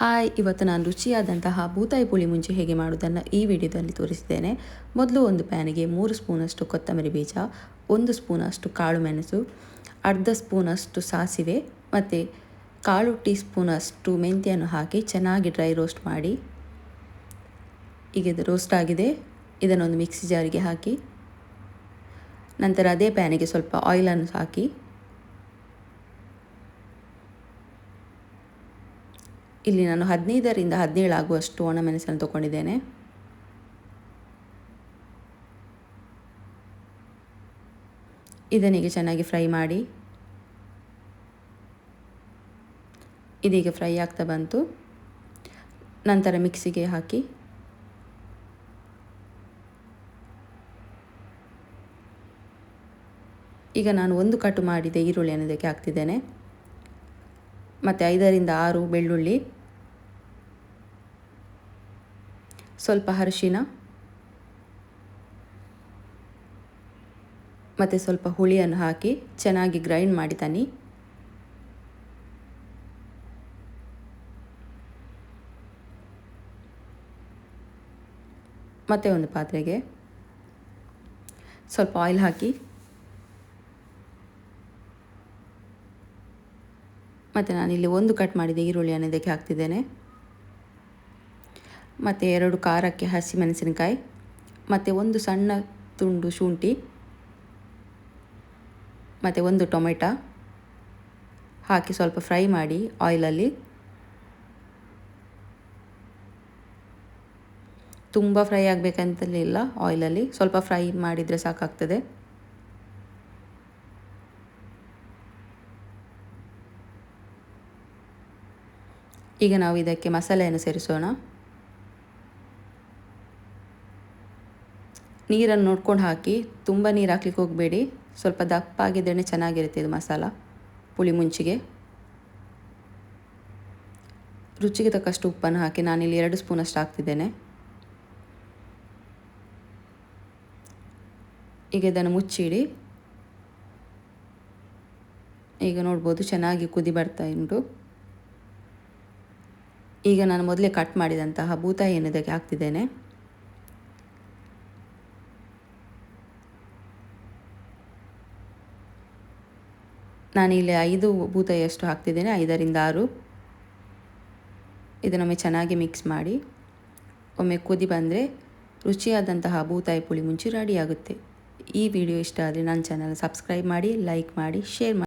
Hi, ಇವತ್ತು ನಾನು ರುಚಿಯಾದಂತಹ ಬೂತಾಯಿ ಪುಳಿ ಮುಂಚೆ ಹೇಗೆ ಮಾಡುವುದನ್ನು ಈ ವಿಡಿಯೋದಲ್ಲಿ ತೋರಿಸಿದ್ದೇನೆ. ಮೊದಲು ಒಂದು ಪ್ಯಾನಿಗೆ ಮೂರು ಸ್ಪೂನಷ್ಟು ಕೊತ್ತಂಬರಿ ಬೀಜ, ಒಂದು ಸ್ಪೂನಷ್ಟು ಕಾಳು ಮೆಣಸು, ಅರ್ಧ ಸ್ಪೂನಷ್ಟು ಸಾಸಿವೆ ಮತ್ತು ಕಾಳು ಟೀ ಸ್ಪೂನಷ್ಟು ಮೆಂತ್ಯವನ್ನು ಹಾಕಿ ಚೆನ್ನಾಗಿ ಡ್ರೈ ರೋಸ್ಟ್ ಮಾಡಿ. ಈಗ ಇದು ರೋಸ್ಟ್ ಆಗಿದೆ. ಇದನ್ನೊಂದು ಮಿಕ್ಸಿ ಜಾರಿಗೆ ಹಾಕಿ ನಂತರ ಅದೇ ಪ್ಯಾನಿಗೆ ಸ್ವಲ್ಪ ಆಯಿಲನ್ನು ಹಾಕಿ ಇಲ್ಲಿ ನಾನು ಹದಿನೈದರಿಂದ ಹದಿನೇಳು ಆಗುವಷ್ಟು ಒಣಮೆಣಸನ್ನು ತೊಗೊಂಡಿದ್ದೇನೆ. ಇದನ್ನೀಗ ಚೆನ್ನಾಗಿ ಫ್ರೈ ಮಾಡಿ. ಇದೀಗ ಫ್ರೈ ಆಗ್ತಾ ಬಂತು. ನಂತರ ಮಿಕ್ಸಿಗೆ ಹಾಕಿ. ಈಗ ನಾನು ಒಂದು ಕಟ್ಟು ಮಾಡಿದ ಈರುಳ್ಳಿಯನ್ನು ಇದಕ್ಕೆ ಹಾಕ್ತಿದ್ದೇನೆ. ಮತ್ತು ಐದರಿಂದ ಆರು ಬೆಳ್ಳುಳ್ಳಿ. ಸ್ವಲ್ಪ ಅರಿಶಿನ, ಮತ್ತು ಸ್ವಲ್ಪ ಹುಳಿಯನ್ನು ಹಾಕಿ ಚೆನ್ನಾಗಿ ಗ್ರೈಂಡ್ ಮಾಡಿ ತನ್ನಿ. ಮತ್ತು ಒಂದು ಪಾತ್ರೆಗೆ ಸ್ವಲ್ಪ ಆಯಿಲ್ ಹಾಕಿ, ಮತ್ತು ನಾನಿಲ್ಲಿ ಒಂದು ಕಟ್ ಮಾಡಿದ ಈರುಳ್ಳಿಯನ್ನು ಇದಕ್ಕೆ ಹಾಕ್ತಿದ್ದೇನೆ. ಮತ್ತು ಎರಡು ಖಾರಕ್ಕೆ ಹಸಿಮೆಣಸಿನಕಾಯಿ ಮತ್ತು ಒಂದು ಸಣ್ಣ ತುಂಡು ಶುಂಠಿ, ಮತ್ತು ಒಂದು ಟೊಮೆಟೊ ಹಾಕಿ ಸ್ವಲ್ಪ ಫ್ರೈ ಮಾಡಿ ಆಯಿಲಲ್ಲಿ. ತುಂಬ ಫ್ರೈ ಆಗಬೇಕಂತಲಿಲ್ಲ ಆಯಿಲಲ್ಲಿ. ಸ್ವಲ್ಪ ಫ್ರೈ ಮಾಡಿದರೆ ಸಾಕಾಗ್ತದೆ. ಈಗ ನಾವು ಇದಕ್ಕೆ ಮಸಾಲೆಯನ್ನು ಸೇರಿಸೋಣ. ನೀರನ್ನು ನೋಡ್ಕೊಂಡು ಹಾಕಿ ತುಂಬ ನೀರು ಹಾಕ್ಲಿಕ್ಕೆ ಹೋಗಬೇಡಿ. ಸ್ವಲ್ಪ ದಪ್ಪ ದಪ್ಪಾಗಿದ್ದರೆ ಚೆನ್ನಾಗಿರುತ್ತೆ ಇದು ಮಸಾಲ. ಪುಳಿ ಮುಂಚಿಗೆ. ರುಚಿಗೆ ತಕ್ಕಷ್ಟು ಉಪ್ಪನ್ನು ಹಾಕಿ ನಾನಿಲ್ಲಿ ಎರಡು ಸ್ಪೂನಷ್ಟು ಹಾಕ್ತಿದ್ದೇನೆ. ಈಗ ಇದನ್ನು ಮುಚ್ಚಿಡಿ. ಈಗ ನೋಡ್ಬೋದು ಚೆನ್ನಾಗಿ ಕುದಿ ಬರ್ತಾ ಉಂಟು. ಈಗ ನಾನು ಮೊದಲೇ ಕಟ್ ಮಾಡಿದಂತಹ ಬೂತಾಯಿಯನ್ನು ಇದಕ್ಕೆ ಹಾಕ್ತಿದ್ದೇನೆ. ನಾನಿಲ್ಲಿ ಐದು ಬೂತಾಯಿಯಷ್ಟು ಹಾಕ್ತಿದ್ದೇನೆ, ಐದರಿಂದ ಆರು. ಇದನ್ನೊಮ್ಮೆ ಚೆನ್ನಾಗಿ ಮಿಕ್ಸ್ ಮಾಡಿ, ಒಮ್ಮೆ ಕುದಿ ಬಂದರೆ ರುಚಿಯಾದಂತಹ ಬೂತಾಯಿ ಪುಳಿ ಮುಂಚಿ ರೆಡಿಯಾಗುತ್ತೆ ಈ ವಿಡಿಯೋ ಇಷ್ಟ ಆದರೆ ನನ್ನ ಚಾನಲ್ ಸಬ್ಸ್ಕ್ರೈಬ್ ಮಾಡಿ ಲೈಕ್ ಮಾಡಿ ಶೇರ್ ಮಾಡಿ.